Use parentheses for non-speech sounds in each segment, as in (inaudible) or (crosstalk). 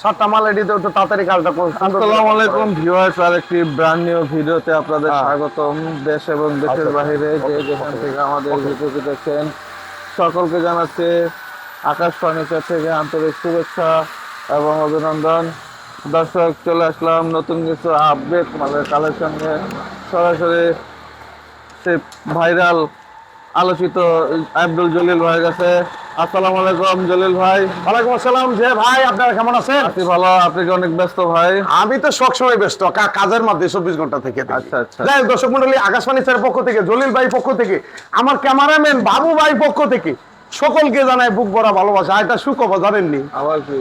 সাতটা মাল এডিতে একটু তাড়াতাড়ি কাজটা করুন। আসসালামু আলাইকুম ভিউয়ার্স আর একটি ব্র্যান্ড নিউ ভিডিওতে আপনাদের হ্যাঁ। স্বাগতম। দেশ এবং দেশের আচ্ছা। বাইরে যে যেখান থেকে আমাদের ভিডিওটি দেখছেন সকলকে জানাচ্ছি আকাশ ফার্নিচার থেকে আন্তরিক শুভেচ্ছা এবং অভিনন্দন। দর্শক চলে আসলাম নতুন কিছু আপডেট মালের কালেকশন নিয়ে। সরাসরি সে ভাইরাল আলোচিত আব্দুল জলিল ভাইয়ের কাছে। আসসালামু আলাইকুম জলিল ভাই। ওয়ালাইকুম আসসালাম যে ভাই আপনারা কেমন আছেন? আপনি ভালো আপনি কি অনেক ব্যস্ত ভাই? আমি তো সবসময় ব্যস্ত কাজের মধ্যে চব্বিশ ঘণ্টা থেকে আচ্ছা, আচ্ছা। যাই দর্শক মন্ডলী আকাশবাণী স্যারের পক্ষ থেকে জলিল ভাই পক্ষ থেকে আমার ক্যামেরাম্যান বাবু ভাই পক্ষ থেকে সকলকে জানাই বুক ভরা ভালোবাসা। এটা সুখবর জানেননি? আবার কি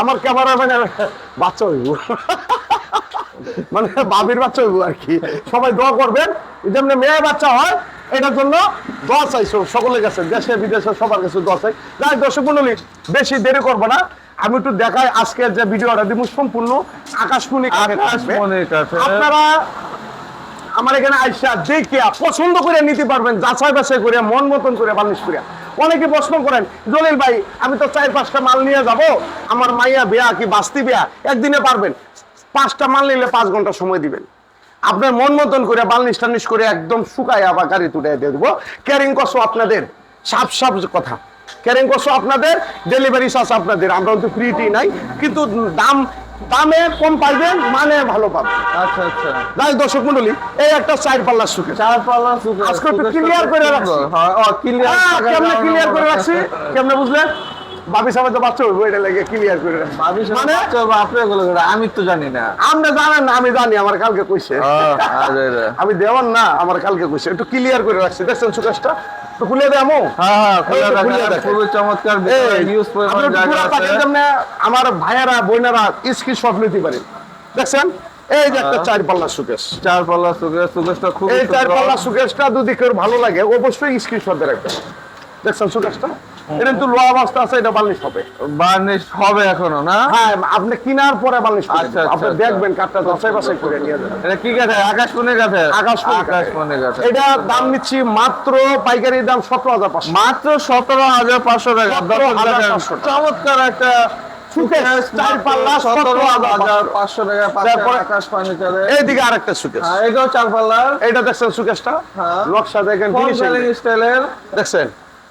আমার ক্যামেরাম্যানের বাচ্চা হইব। মানে বাবির বাচ্চা হইব আর কি। সবাই দোয়া করবেন যেমনি মেয়ে বাচ্চা হয় এটার জন্য দোয়া চাইছো সকলের কাছে দেশে বিদেশে সবার কাছে দোয়া চাই। যাই দর্শক মন্ডলী বেশি দেরি করব না। আমি একটু দেখাই আজকের যে ভিডিওটা দিব সম্পূর্ণ আকাশমণি। আপনারা আমার এখানে আইসা দেখিয়া পছন্দ করে নিতে পারবেন যাচাই বাছাই করে মন মতন করে বার্নিশ করে অনেকে প্রশ্ন করেন জলিল ভাই আমি তো চার পাঁচটা মাল নিয়ে যাব আমার মাইয়া বিয়া কি বাস্তি বিয়া? একদিনে পারবেন? পাঁচটা মাল নিলে পাঁচ ঘণ্টা সময় দিবেন। আপনার মন মতন করে বার্নিশ টার্নিশ করে একদম শুকায় আবার গাড়ি তুলে দিয়ে দেবো। ক্যারিং কষ্ট আপনাদের সাপ সাপ কথা। ক্যারিং কষ্ট আপনাদের ডেলিভারি চার্জ আপনাদের। আমরা কিন্তু ফ্রিটি নাই কিন্তু দাম দামে কম পাইবেন মানে ভালো পাবেন। আচ্ছা আচ্ছা। যাই দর্শক মন্ডলী এই একটা চার পাল্লার সুখে চার পাল্লা সুগার আজকে একটু clear করে রাখছি। হ্যাঁ ক্লিয়ার কেমনে ক্লিয়ার করে রাখছি? কেমনে বুঝলেন? ভাবি তো বাচ্চা হইবো এটা লাগে ক্লিয়ার করে ভাবি মানে আপনি আমি তো জানি না। আপনি জানেন না আমি জানি আমার কালকে কইছে। আমি দেওয়ান না আমার কালকে কইছে। একটু ক্লিয়ার করে রাখছি দেখছেন সুকেশটা? তো খুলে দেবো হ্যাঁ হ্যাঁ খুলে। খুবই চমৎকার নিউজ জায়গা আছে। আমার ভাইয়েরা বোনেরা স্ক্রিন শট নিতে পারে। দেখছেন? এই যে একটা হ্যাঁ। চার পাল্লা সুকেশ। চার পাল্লা সুগার সুগারটা খুব এই চার পাল্লা সুকেশটা যদি কেউ ভালো লাগে অবশ্যই স্ক্রিনশট দিয়ে রাখবেন। দেখছেন সুকেশটা? এটা কিন্তু লোয়া অবস্থা আছে এটা বার্নিশ হবে। বার্নিশ হবে এখনও না? হ্যাঁ আপনি কিনার পরে বার্নিশ আচ্ছা, আচ্ছা আপনি আচ্ছা। দেখবেন কাঠটা যাচাই বাছাই করে নিয়ে যাবেন এটা কি কাঠে আকাশমণি কাঠে আকাশমণি কাঠের। আকাশমণি কাঠে এটা দাম নিচ্ছি মাত্র পাইকারি দাম সতেরো হাজার পাঁচশো। মাত্র সতেরো হাজার পাঁচশো টাকা। 17,500 চমৎকার একটা এইদিকে আরেকটা সুকেশ। হ্যাঁ, এটাও চার পাল্লার এইটা দেখছেন সুকেশটা? হ্যাঁ। দেখছেন?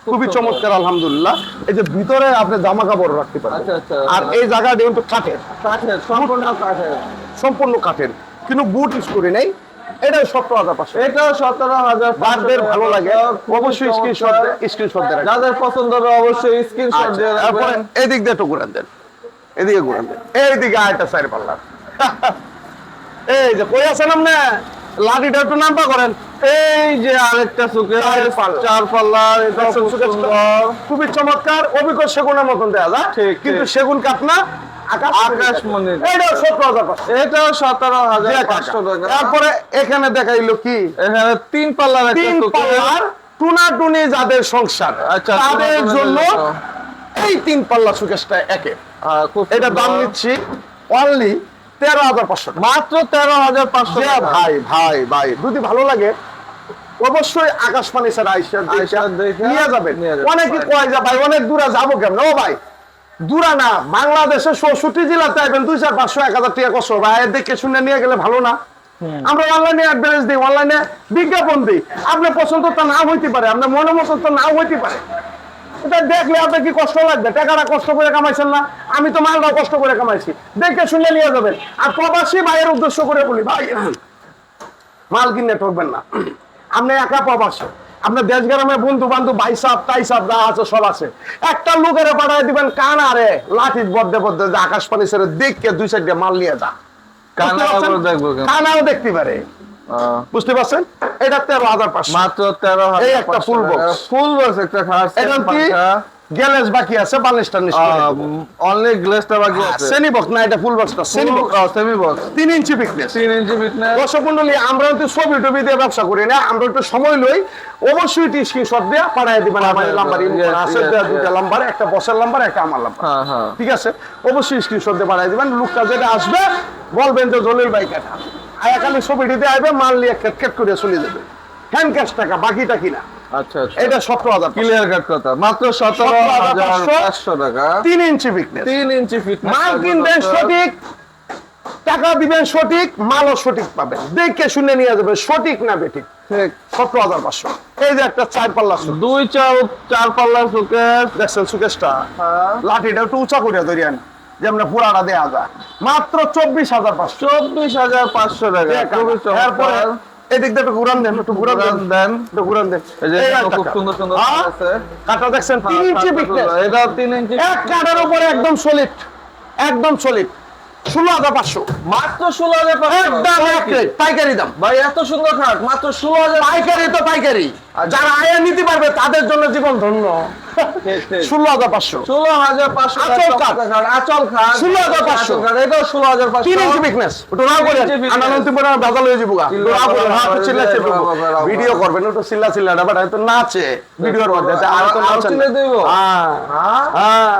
খুবই চমৎকার। আলহামদুলিল্লাহ। এই যে ভিতরে আপনি জামা কাপড় রাখতে পারেন। আচ্ছা, আচ্ছা। আর এই জায়গাটা কিন্তু কাঠের। কাঠের সম্পূর্ণ কাঠের। সম্পূর্ণ কাঠের। কিন্তু বুট ইউজ করে নেই। এটা সতেরো হাজার পাঁচশো। এটাও সতেরো হাজার যাদের ভালো লাগে। অবশ্যই স্ক্রিনশট স্ক্রিনশট। যাদের পছন্দ হবে অবশ্যই স্ক্রিনশট আচ্ছা, দিয়ে তারপরে এদিক দিয়ে একটু ঘুরান দেন। এদিকে ঘুরান দেন। এইদিকে আরেকটা সাইড পাল্লা (laughs) এই যে কই আছেন আপনি? লাঠিটা একটু করেন। এই যে আরেকটা সুকে চার পাল্লা। চার পাল্লা এটা দেখছেন খুব সুকেশটা? সুন্দর। খুবই চমৎকার অভিজ্ঞ সেগুনের মতন যায় ঠিক, কিন্তু সেগুন কাঠ না তারপরে এখানে দেখাইলো কি? এখানে তিন পাল্লার তিন পাল্লার টুনাটুনি যাদের সংসার। আচ্ছা, তাদের জন্য এই তিন পাল্লা সুকেশটা একে। এটা দাম নিচ্ছি অনলি তেরো হাজার পাঁচশো মাত্র তেরো হাজার পাঁচশো ভাই ভাই ভাই যদি ভালো লাগে অবশ্যই স্যার আইসা নিয়ে যাবেন। অনেকে কয় যে ভাই অনেক দূরে যাব কেমন? ও ভাই দূরা না বাংলাদেশের চৌষট্টি জেলাতে আইবেন দুই চার পাঁচশো এক হাজার টাকা কষ্ট। ভাই দেখে শুনে নিয়ে গেলে ভালো না। আমরা অনলাইনে অ্যাডভারেজ দিই অনলাইনে বিজ্ঞাপন দিই। আপনার পছন্দ তো নাও হইতে পারে আপনার মনে তো নাও হইতে পারে। এটা দেখলে আপনার কি কষ্ট লাগবে? টাকাটা কষ্ট করে কামাইছেন না? আমি তো মালটা কষ্ট করে কামাইছি। দেখে শুনে নিয়ে যাবেন। আর প্রবাসী ভাইয়ের উদ্দেশ্য করে বলি ভাই মাল কিনে ঠকবেন না। আপনি একা প্রবাসী। আপনার দেশ গ্রামে বন্ধু বান্ধব ভাই সাহ তাই সাহ যা আছে সব আছে। একটা লোকের পাঠায় দিবেন কানা রে লাঠি বদ্ধে বদ্ধে আকাশ পানি ছেড়ে দেখকে দুই সাইডে মাল নিয়ে যা? কানাও দেখতে পারে। বুঝতে পারছেন? এটা তেরো হাজার পাঁচশো। মাত্র তেরো এই একটা full box। ফুল বক্স একটা খাস এটা কি? গ্যালেজ বাকি আছে বালিশটা অনলি গ্লেসটা বাকি আছে। শ্রেণি বক্স না এটা ফুল বক্সটা শ্রেণি বক্স সেমি বক্স তিন ইঞ্চি পিকনেস তিন ইঞ্চি ফিটনেস দর্শক মন্ডলী আমরা তো ছবি টবি দিয়ে ব্যবসা করি না আমরা একটু সময় লই অবশ্যই একটি স্ক্রিনশট দিয়ে পাঠাই দিবেন আমার পাঠায় নাম্বার আছে দুইটা. নাম্বার একটা বসের নাম্বার একটা আমার নাম্বার হ্যাঁ হ্যাঁ। ঠিক আছে? অবশ্যই স্ক্রিনশট দিয়ে পাঠাই দিবেন লোকটা যেটা আসবে বলবেন যে জলিল ভাই কাটা। আয়া খালি ছবিটিতে মাল নিয়ে খেট খেট করে চলে যাবে। হ্যান্ড ক্যাশ টাকা বাকিটা কিনা? আচ্ছা আচ্ছা। এটা সতেরো হাজার ক্লিয়ার কাট কথা। মাত্র সতেরো হাজার পাঁচশো টাকা। তিন ইঞ্চি ফিটনেস তিন ইঞ্চি ফিটনেস মাল কিনবেন সঠিক টাকা দিবেন সঠিক মালও সঠিক পাবেন। দেখে শুনে নিয়ে যাবে সঠিক না বেঠিক। সতেরো হাজার পাঁচশো। এই যে একটা চার পাল্লা দুই চার চার পাল্লার সুকেশ। দেখছেন সুকেশটা? হ্যাঁ। লাঠিটা একটু উঁচা করিয়া ধরিয়ান যেমন পুরাটা দেয়া যায়। মাত্র চব্বিশ হাজার পাঁচশো। চব্বিশ হাজার পাঁচশো টাকা। এরপরে এদিক দিয়ে একটু ঘুরান দেন একটু ঘুরান দেন। দেন। একটু ঘুরান দেন। খুব সুন্দর সুন্দর হ্যাঁ? আছে। কাঠটা দেখছেন? তিন ইঞ্চি এটাও তিন ইঞ্চি এক কাঠের উপরে একদম সলিড একদম সলিড ষোলো হাজার পাঁচশো। মাত্র ষোলো হাজার একদম পাইকারি দাম। ভাই এত সুন্দর খাট। মাত্র ষোলো হাজার পাইকারি তো পাইকারি। যারা আয়া নিতে পারবে তাদের জন্য জীবন ধন্য। ষোলো হাজার পাঁচশো। ষোলো হাজার পাঁচশো আঁচল খাট। আচল খাট 16,500 আঁচল খাট, এটাও ষোলো হাজার পাঁচশো। তিন ইঞ্চি বিকনেস ওটা না করে। তিন ইঞ্চি weakness। আনন্দপুরে হয়ে যাব না করে, হ্যাঁ, চিল্লা চিল্লা বাবা, বাবা। ভিডিও করবেন একটু চিল্লা চিল্লা বাট তো নাচে ভিডিওর মধ্যে আর তো চিল্লা। হ্যাঁ। হ্যাঁ? হ্যাঁ।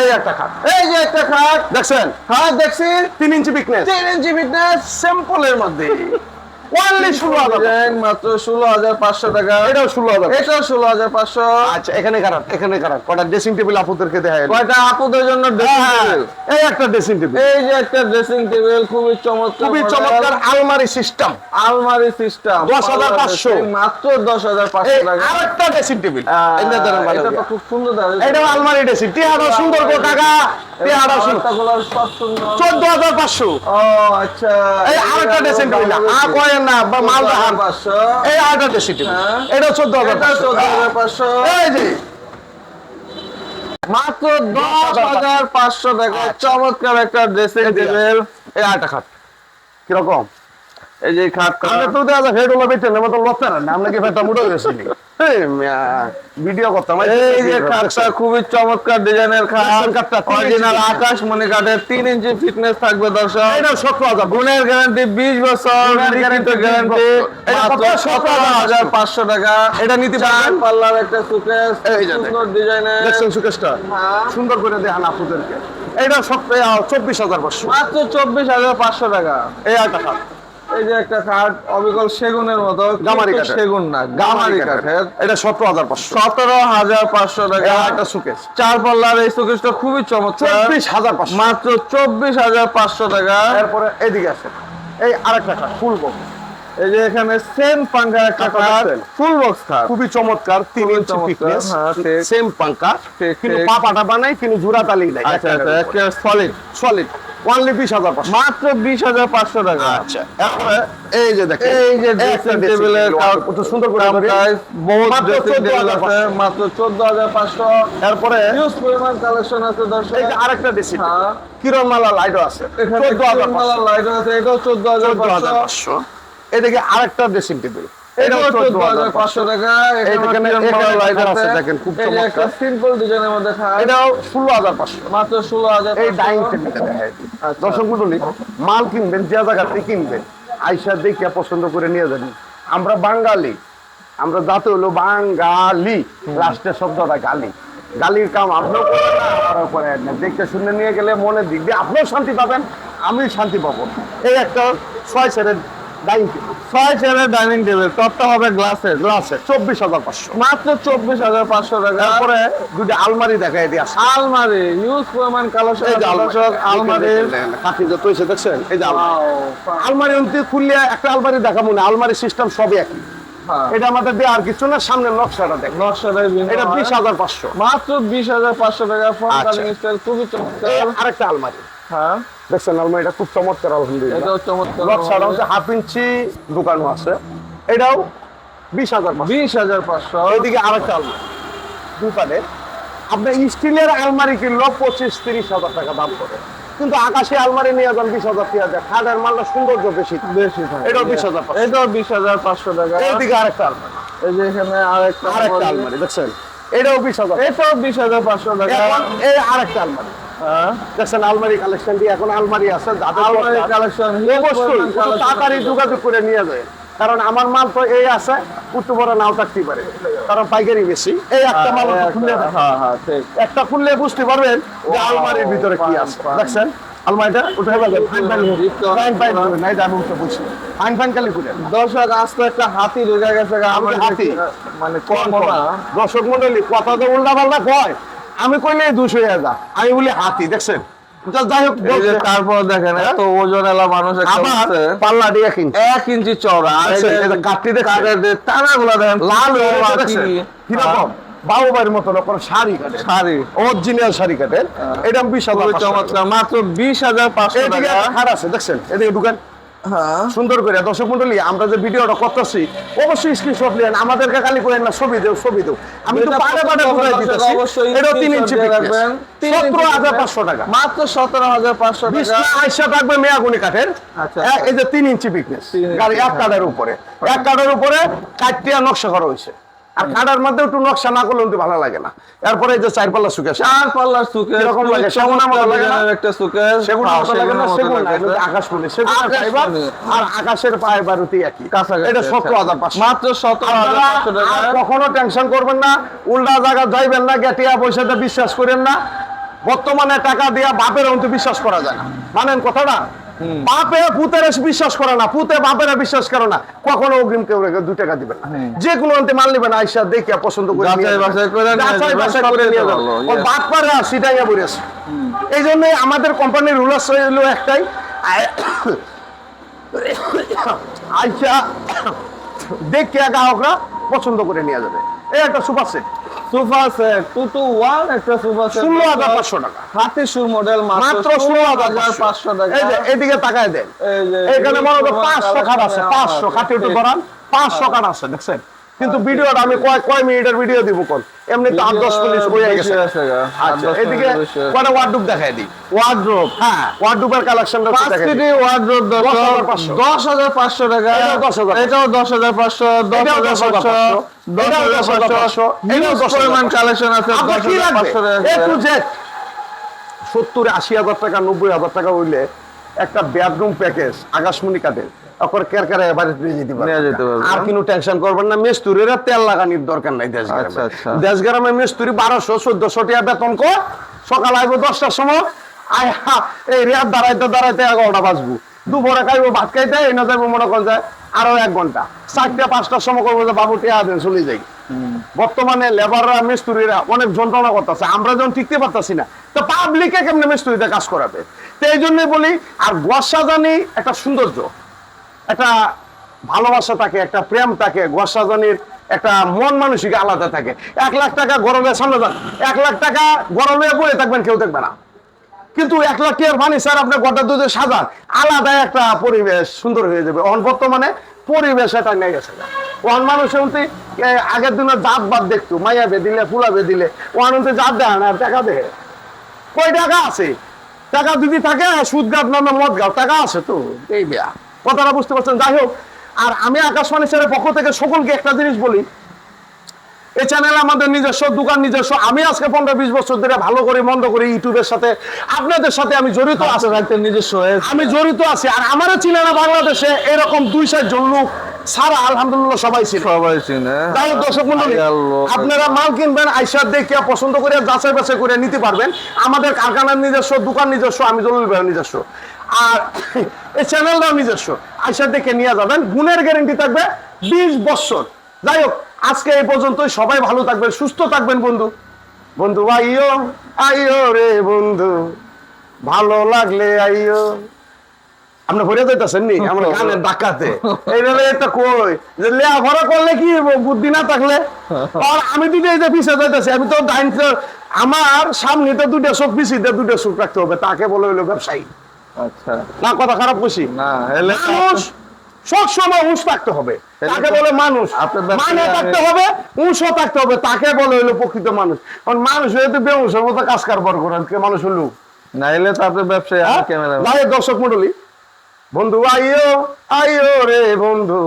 এই একটা খাট। এই যে একটা খাট। দেখছেন? হ্যাঁ দেখছি। তিন ইঞ্চি বিকনেস তিন ইঞ্চি ফিটনেস স্যাম্পলের মধ্যে। ওনলি ষোলো হাজার মাত্র ষোলো হাজার পাঁচশো টাকা। এটাও ষোলো হাজার এটাও ষোলো হাজার পাঁচশো। আচ্ছা এখানে খারাপ এখানে খারাপ। কটা ড্রেসিং টেবিল আপুদেরকে দেখা যায় কয়টা আপুদের জন্য এই একটা ড্রেসিং টেবিল এই যে একটা ড্রেসিং টেবিল খুবই চমৎকার খুবই চমৎকার আলমারি সিস্টেম আলমারি সিস্টেম 10,500 মাত্র দশ হাজার পাঁচশো টাকা। আরেকটা ড্রেসিং টেবিল এটা তো খুব সুন্দর দাঁড়িয়ে আলমারি ড্রেসিং টিহাটা সুন্দর গো কাকা চোদ্দ হাজার পাঁচশো। আচ্ছা এই আরেকটা ড্রেসিং টেবিল আ কয়েন না বা মাল দেখান এই আরেকটা ড্রেসিং টেবিল হ্যাঁ। চোদ্দ হাজার চোদ্দ হাজার পাঁচশো। এই যে। মাত্র দশ হাজার পাঁচশো। টাকা চমৎকার একটা ড্রেসিং টেবিল এই আরেকটা খাট। কীরকম? এই যে খাট আমরা তো যায় ফেট হলো বেটেন মতো লড়তে না। আমরা কি মুড়ে গেছি ভিডিও করতাম। এই যে খাটটা খুবই চমৎকার ডিজাইনের খাট অরিজিনাল আকাশ মনে কাঠের তিন ইঞ্চি ফিটনেস থাকবে দর্শক। এটা সতেরো হাজার। গুণের গ্যারান্টি বিশ বছর গ্যারান্টি 20 বছর। এটা মাত্র কত? সতেরো হাজার। পাঁচশো টাকা। এটা নিতে? পাল্লার একটা যে সুন্দর ডিজাইনের দেখছেন সুকেশটা হ্যাঁ। সুন্দর করে দেখান আপুদেরকে এটা সব চব্বিশ হাজার পাঁচশো। মাত্র চব্বিশ হাজার পাঁচশো টাকা। এই একটা খাট এই যে একটা কাঠ অবিকল সেগুনের মতো গামারি কাঠ সেগুন না গামারি কাঠের। এটা সতেরো হাজার পাঁচশো। সতেরো হাজার পাঁচশো টাকা। একটা সুকেশ চার পাল্লার এই সুকেশটা খুবই চমৎকার। চব্বিশ হাজার পাঁচশো। মাত্র চব্বিশ হাজার পাঁচশো টাকা। এরপরে এদিকে আছে এই আরেকটা কাঠ ফুল এই যে এখানে সেম পাঙ্কা একটা কালার ফুল বক্স কার খুবই চমৎকার 3 ইঞ্চি ফিটনেস সেম পাঙ্কা কিন্তু পাপাটা বানাই কিন্তু জোড়া তালি নাই আচ্ছা আচ্ছা সলিড সলিড অনলি 20500 মাত্র 20500 টাকা। আচ্ছা এই যে দেখেন। এই যে ড্রেসিং টেবিলের কত সুন্দর করে মাত্র 14500 মাত্র 14500 এরপরে হিউজ পরিমাণ কালেকশন আছে দর্শক। এই যে আরেকটা ড্রেসিং হ্যাঁ। কিরণ মালা লাইটও আছে। 14000 মালা লাইটও আছে এটাও 14500 এদিকে আরেকটা ড্রেসিং টেবিল। দর্শক মন্ডলী মাল কিনবেন যে জায়গাতে কিনবেন আইসা দেখে পছন্দ করে নিয়ে যাবেন। আমরা বাঙালি আমরা জাতি হলো বাঙালি। লাস্টের শব্দটা গালি। গালির কাম আপনিও করেন না আমারও করেন না। দেখতে শুনে নিয়ে গেলে মনের দিক দিয়ে আপনিও শান্তি পাবেন আমি শান্তি পাবো। এই একটা ছয় সেরের ডাইনিং টেবিল ছয় চেয়ারের ডাইনিং টেবিল টপটা হবে গ্লাসের গ্লাসে চব্বিশ হাজার পাঁচশো। মাত্র চব্বিশ হাজার পাঁচশো টাকা। তারপরে দুটি আলমারি দেখাই দিয়ে আলমারি ইউজ পরিমাণ কালো দেখছেন? এই যে খুললে একটা আলমারি দেখাবো না। আলমারি সিস্টেম সবই একই। হ্যাঁ। এটা আমাদের দিয়ে আর কিছু না সামনে নকশাটা দেখ এটা বিশ হাজার পাঁচশো। মাত্র বিশ হাজার পাঁচশো টাকা। ফোন আচ্ছা। খুবই চমৎকার। আরেকটা আলমারি। হ্যাঁ। দেখছেন আলমারিটা খুব চমৎকার আলহামদুলিল্লাহ। চমৎকার। নকশাটা হচ্ছে হাফ ইঞ্চি দোকানও আছে। এটাও বিশ হাজার বিশ হাজার পাঁচশো। এইদিকে আরেকটা আলমারি। দোকানে আপনার স্টিলের আলমারি কিনলো পঁচিশ তিরিশ হাজার টাকা দাম করে কিন্তু আকাশে আলমারি নিয়ে যান বিশ হাজার তিরিশ হাজার খাটের মালটা সৌন্দর্য বেশি। বেশি এটাও বিশ হাজার এটাও বিশ হাজার পাঁচশো টাকা। এইদিকে আরেকটা আলমারি। এই যে এখানে আরেকটা আরেকটা আলমারি। দেখছেন? এটাও বিশ হাজার। এটাও বিশ হাজার পাঁচশো টাকা। এই আরেকটা আলমারি। দেখছেন আলমারি কালেকশন দিয়ে এখন আলমারি আছে আলমারি কালেকশন অবশ্যই তাড়াতাড়ি যোগাযোগ করে নিয়ে যায় কারণ আমার মাল তো এই আছে একটু বড় নাও থাকতে পারে কারণ পাইকারি বেশি এই একটা মাল খুললে হ্যাঁ হ্যাঁ একটা খুললে বুঝতে পারবেন যে আলমারির ভিতরে কি আছে. দেখছেন আলমারিটা উঠে ফাইন ফাইন রিক্ত- ফাইন ফাইন করবেন না আমি উঠে বলছি ফাইন ফাইন করে দর্শক একটা হাতি ঢুকে গেছে আমাদের হাতি? মানে কম দর্শক মন্ডলী কথা তো উল্টা পাল্টা কয় আমি কইলে দুশো হাজার আমি বলি হাতি দেখছেন? যা- যাই হোক তারপর দেখেন এত ওজন এলা মানুষ আবার পাল্লা দিয়ে কিনছে এক ইঞ্চি চওড়া আর কাঠটি দেখছেন? কাঠের দেখেন লাল হয়ে কীরকম? বাবুবাড়ির মতো রকম শাড়ি কাটে শাড়ি। অরিজিনাল শাড়ি কাটে এটা বিশ হাজার মাত্র বিশ হাজার পাঁচশো টাকা। আছে দেখছেন? এদিকে ঢুকেন। হ্যাঁ সুন্দর করে দর্শক মন্ডলী আমরা যে ভিডিওটা করতেছি অবশ্যই স্ক্রিনশট নেন। আমাদেরকে খালি করেন না ছবি দেও ছবি দেও। আমি তো পাড়ে পাড়ে ঘুরে দিতেছি। এটা তিন ইঞ্চি পিক রাখবেন। তিন ইঞ্চি সতেরো হাজার পিকনেস। পাঁচশো টাকা। মাত্র সতেরো হাজার পাঁচশো টাকা। বিছনা আইসা থাকবে মেয়াগুনি কাঠের। আচ্ছা। এই যে তিন ইঞ্চি পিকনেস গাড়ি এক কাঠের উপরে। এক কাঠের উপরে কাঠটিয়া নকশা করা হয়েছে। আর কাঠের মধ্যে একটু নকশা না করলে ভালো লাগে না। এরপরে যে চার পাল্লা শুকে চার পাল্লার সুকেস কীরকম লাগে? মতো চমৎকার লাগে না? একটা সুকেস সেগুন মতো লাগে না সেগুন না। লাগতেছে। এটা আকাশমণি। সেগুনের ফাইবার আর আকাশের ফাইবারতি একই। কাছাকাছি, এটা আচ্ছা। সতেরো হাজার পাঁচশো। মাত্র সতেরো হাজার আপনারা পাঁচশো টাকা। আর কখনো টেনশন করবেন না উল্টা জায়গা যাইবেন না গেটিয়া পয়সাতে বিশ্বাস করেন না। বর্তমানে টাকা দিয়া বাপের অন্ত বিশ্বাস করা যায় না। মানেন কথাটা? বাপে পুতের বিশ্বাস করে না পুতে বাপের বিশ্বাস করে না। কখনো অগ্রিম কেউ টাকা দিবেন না। যে কোনো অন্তে মাল নিবেন আইসা দেখিয়া পছন্দ করে. বাপ পারে সিটাইয়া বলেছে এই জন্যই আমাদের কোম্পানির রুলার হলো একটাই। আইসা দেখে গ্রাহকরা পছন্দ করে নিয়ে যাবে। এই একটা super set. Sofa set two two one একটা সোফা সেট ষোলো হাজার পাঁচশো টাকা। হাতি সুর মডেল মাত্র ষোলো হাজার পাঁচশো। টাকা। এই যে এদিকে তাকায় দেন। এখানে মনে তোমার পাঁচশো খাট আছে পাঁচশো খাটি একটু ঠিক। ধরান পাঁচশো খাট আছে দেখছেন? কিন্তু ভিডিওটা আমি কয় কয় মিনিটের ভিডিও দিব কোন? এমনি তো আট দশ মিনিট হয়ে গেছে। আচ্ছা এদিকে। কয়টা ওয়ার্ডরোব দেখাই দিই? ওয়ার্ড্রোব হ্যাঁ। ওয়ার্ডরোবের কালেকশনটা পাঁচ দেখাই সিটি দিই। ওয়ার্ড্রোব দশ 10,500 হাজার পাঁচশো টাকা। এটাও 10,500 এটাও দশ হাজার পাঁচশো দশ এটাও হাজার 10,500 দশ হাজার 10,500 পাঁচশো। এটাও হিউজ 10,500 পরিমাণ কালেকশন আছে আপনার দশ কি লাগবে? A to Z. সত্তর আশি হাজার টাকা নব্বই হাজার টাকা হইলে একটা বেডরুম প্যাকেজ আকাশমণি কাটে তারপর কেরকারে বাড়িতে নিয়ে যেতে পারবেন। আর কোনো টেনশন করবেন না মেস্তুরিরা তেল লাগানির দরকার নাই দেশ আচ্ছা, আচ্ছা। দেশ গ্রামে মেস্তুরি বারোশো চোদ্দশো টাকা বেতন কো সকাল আইব দশটার সময় আয় এই রেয়ার দাঁড়াইতে দাঁড়াইতে এগারোটা বাজবো। দুপুরে খাইবো ভাত খাইতে এনে যাব মনে করেন যায় আরও এক ঘণ্টা। চারটে পাঁচটার সময় করব যে বাবু টিয়া দেন চলে যাই। বর্তমানে লেবাররা মিস্ত্রিরা অনেক যন্ত্রণা করতেছে। আমরা যখন টিকতে পারতাছি না তো পাবলিকে কেমনে মিস্ত্রিতে কাজ করাবে? তো এই জন্যই বলি, আর গোয়াশা জানি একটা সৌন্দর্য। একটা ভালোবাসা থাকে, একটা প্রেম থাকে গোয়াশাজানির একটা মন মানসিক আলাদা থাকে। এক লাখ টাকা গরমে সামনে যান, এক লাখ টাকা গরমে বয়ে থাকবেন, কেউ দেখবে না। কিন্তু এক লাখ টাকার পানি স্যার আপনি গোটা দুধে সাজান, আলাদা একটা পরিবেশ সুন্দর হয়ে যাবে। অন বর্তমানে পরিবেশ এটা নিয়ে গেছে। ওয়ান মানুষ হতে আগের দিনে জাত বাদ দেখতো, মাইয়া বেদিলে ফুলা ওয়ান হতে জাত দেয় না টাকা দেখে কয় টাকা আছে? টাকা যদি থাকে সুদ গাছ নামে মদ গাছ টাকা আছে তো এই বেয়া। কথাটা বুঝতে পারছেন? যাই হোক আর আমি আকাশবাণী স্যারের পক্ষ থেকে সকলকে একটা জিনিস বলি। এই চ্যানেল আমাদের নিজস্ব দোকান নিজস্ব। আমি আজকে পনেরো বিশ বছর ধরে ভালো করে মন্দ করে ইউটিউবের সাথে আপনাদের সাথে আমি জড়িত আছে। নিজস্ব আমি জড়িত আছি। আর আমারও ছিল না বাংলাদেশে এরকম দুই চার জন লোক সারা আলহামদুলিল্লাহ সবাই ছিল সবাই চিনে। দর্শক আপনারা মাল কিনবেন আইসার দেখে পছন্দ করে যাচাই বাছাই করে নিতে পারবেন। আমাদের কারখানার নিজস্ব দোকান নিজস্ব আমি জরুরি ভাই নিজস্ব। আর এই চ্যানেলটাও নিজস্ব। আইসার দেখে নিয়ে যাবেন। গুণের গ্যারেন্টি থাকবে বিশ বছর। যাই হোক আজকে এই পর্যন্তই। সবাই ভালো থাকবেন সুস্থ থাকবেন বন্ধু। বন্ধু আইও আইও রে বন্ধু। ভালো লাগলে আইও আপনি ভরে যাইতেছেন নি? (laughs) আমার গানের ডাকাতে। একটা কই? যে করলে কি বুদ্ধি না থাকলে? আর আমি দুটো এই যে পিছিয়ে যাইতেছি আমি তো ডাইন আমার সামনে তো দুটো চোখ পিছিয়ে দুটো চোখ রাখতে হবে। তাকে বলে হইল ব্যবসায়ী। আচ্ছা। না কথা খারাপ কইছি। না মানুষ সব সময় হুঁশ থাকতে হবে। তাকে বলে মানুষ। মানে থাকতে হবে হুঁশও থাকতে হবে। তাকে বলে হইল প্রকৃত মানুষ। কারণ মানুষ হয়ে তো বেহুশের মতো কাজ কারবার করেন মানুষ হলো। না এলে তো আপনার ব্যবসায়? আমি ক্যামেরা দর্শক মন্ডলী বন্ধু, আইও আইও রে বন্ধু,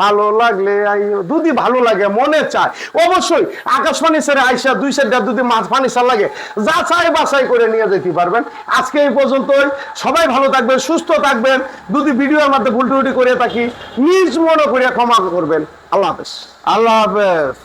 ভালো লাগলে আইও। দুদি ভালো লাগে, মনে চায়, অবশ্যই আকাশবাণী ছেড়ে আইসা দুই সেটা দুদি মাছ পানি সার লাগে যা চাই বাছাই করে নিয়ে যেতে পারবেন। আজকে এই পর্যন্তই। সবাই ভালো থাকবেন, সুস্থ থাকবেন। দুদি ভিডিওর মধ্যে ভুল টুটি করে থাকি, নিজ মনে করে ক্ষমা করবেন। আল্লাহ হাফেজ। আল্লাহ হাফেজ।